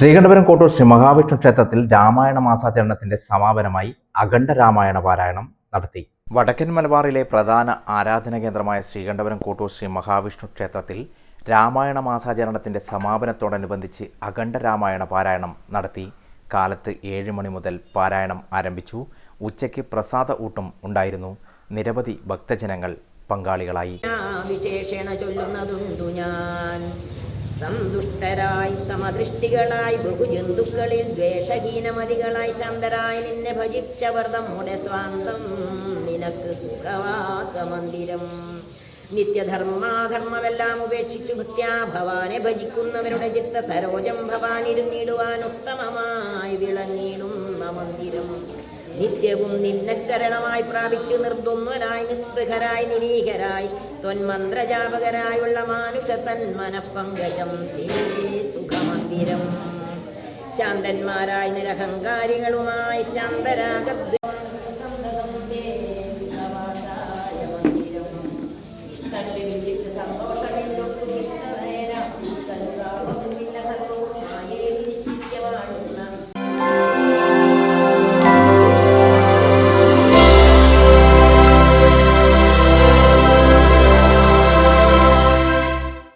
ശ്രീകണ്ഠപുരം കോട്ടൂർ ശ്രീ മഹാവിഷ്ണു ക്ഷേത്രത്തിൽ രാമായണ മാസാചരണത്തിന്റെ സമാപനമായി അഖണ്ഡ രാമായണ പാരായണം നടത്തി. വടക്കൻ മലബാറിലെ പ്രധാന ആരാധന കേന്ദ്രമായ ശ്രീകണ്ഠപുരം കോട്ടൂർ ശ്രീ മഹാവിഷ്ണു ക്ഷേത്രത്തിൽ രാമായണ മാസാചരണത്തിന്റെ സമാപനത്തോടനുബന്ധിച്ച് അഖണ്ഡ രാമായണ പാരായണം നടത്തി. കാലത്ത് ഏഴ് മണി മുതൽ പാരായണം ആരംഭിച്ചു. ഉച്ചയ്ക്ക് പ്രസാദ ഊട്ടും ഉണ്ടായിരുന്നു. നിരവധി ഭക്തജനങ്ങൾ പങ്കാളികളായി. വിശേഷണ ചൊല്ലുന്നതുണ്ടു ഞാൻ. സന്തുഷ്ടരായി സമദൃഷ്ടികളായി ബഹുജന്തുക്കളിൽ ദ്വേഷഹീനമതികളായി ശാന്തരായി നിന്നെ ഭജിച്ചവർ നമ്മുടെ സ്വാന്തം. നിനക്ക് സുഖവാസമന്ദിരം. നിത്യധർമാധർമ്മമെല്ലാം ഉപേക്ഷിച്ചു ഭക്ത്യാ ഭവാനെ ഭജിക്കുന്നവരുടെ ചിത്ത സരോജം ഭവാനിരുന്നിടുവാൻ ഉത്തമമായി വിളങ്ങിടുന്ന മന്ദിരം. നിത്യവും നിന്നെ ശരണമായി പ്രാപിച്ചു നിർദ്ദൊന്നരായി നിസ്പൃഹരായി നിരീഹരായി ത്വന്മന്ത്രജാപകരായുള്ള മാനുഷ തന്മനപ്പങ്കജം സുഖമന്ദിരം. ശാന്തന്മാരായി നിരഹങ്കാരികളുമായി ശാന്തരാഗ